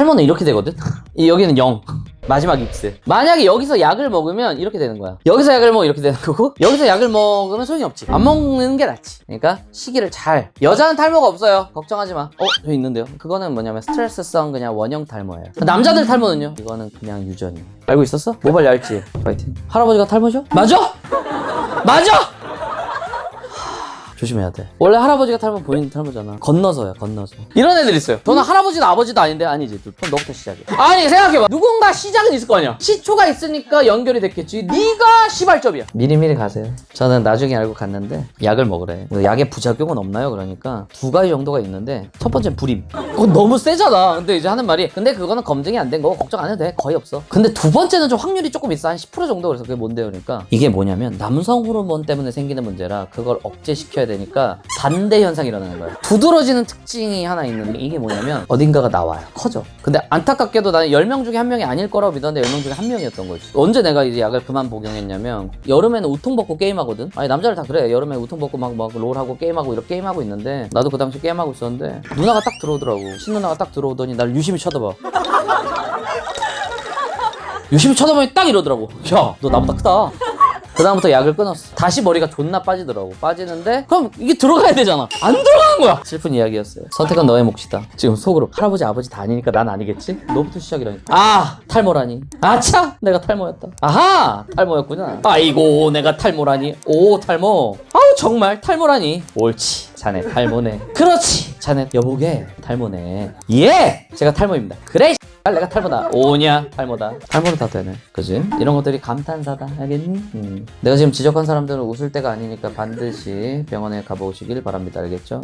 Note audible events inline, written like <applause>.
탈모는 이렇게 되거든? 이 여기는 0. 마지막 X. 만약에 여기서 약을 먹으면 이렇게 되는 거야. 여기서 약을 먹으면 이렇게 되는 거고, 여기서 약을 먹으면 소용이 없지. 안 먹는 게 낫지. 그러니까 시기를 잘. 여자는 탈모가 없어요. 걱정하지 마. 어, 저 있는데요. 그거는 뭐냐면 스트레스성 그냥 원형 탈모예요. 남자들 탈모는요? 이거는 그냥 유전이에요. 알고 있었어? 모발 얇지? 파이팅. 할아버지가 탈모죠? 맞아? 맞아! 조심해야 돼. 원래 할아버지가 탈모 본인 탈모잖아. 건너서야, 건너서. 이런 애들 있어요. 너는 할아버지도 아버지도 아닌데 아니지. 그럼 너부터 시작해. 아니 생각해봐. 누군가 시작은 있을 거 아니야. 시초가 있으니까 연결이 됐겠지. 네가 시발점이야. 미리미리 가세요. 저는 나중에 알고 갔는데 약을 먹으래. 근데 약의 부작용은 없나요? 그러니까 두 가지 정도가 있는데 첫 번째는 불임. 그건 너무 세잖아. 근데 이제 하는 말이 근데 그거는 검증이 안 된 거고 걱정 안 해도 돼. 거의 없어. 근데 두 번째는 좀 확률이 조금 있어. 한 10% 정도 그래서 그게 뭔데요? 그러니까 이게 뭐냐면 남성 호르몬 때문에 생기는 문제라 그걸 억제시켜야 되니까 반대 현상이 일어나는 거야. 두드러지는 특징이 하나 있는데 이게 뭐냐면 어딘가가 나와요. 커져. 근데 안타깝게도 나는 10명 중에 한 명이 아닐 거라고 믿었는데 10명 중에 한 명이었던 거지. 언제 내가 이제 약을 그만 복용했냐면 여름에는 우통 벗고 게임하거든. 아니 남자들 다 그래. 여름에 우통 벗고 막, 막 롤하고 게임하고 이렇게 게임하고 있는데 나도 그 당시 게임하고 있었는데 누나가 딱 들어오더라고. 신누나가 딱 들어오더니 날 유심히 쳐다봐. <laughs> 유심히 쳐다보니 딱 이러더라고. 야, 너 나보다 크다. 그다음부터 약을 끊었어. 다시 머리가 존나 빠지더라고. 빠지는데 그럼 이게 들어가야 되잖아. 안 들어가는 거야. 슬픈 이야기였어요. 선택은 너의 몫이다. 지금 속으로 할아버지 아버지 다 아니니까 난 아니겠지? 너부터 시작이라니까. 아 탈모라니. 아차 내가 탈모였다. 아하 탈모였구나. 아이고 내가 탈모라니. 오 탈모. 아우 정말 탈모라니. 옳지. 자네 탈모네. 그렇지. 자네 여보게 탈모네. 예. 제가 탈모입니다. 그래. 아, 내가 탈모다. 오냐 탈모다. 탈모는 다 되네. 그지? 이런 것들이 감탄사다. 알겠니? 음. 내가 지금 지적한 사람들은 웃을 때가 아니니까 반드시 병원에 가보시길 바랍니다. 알겠죠?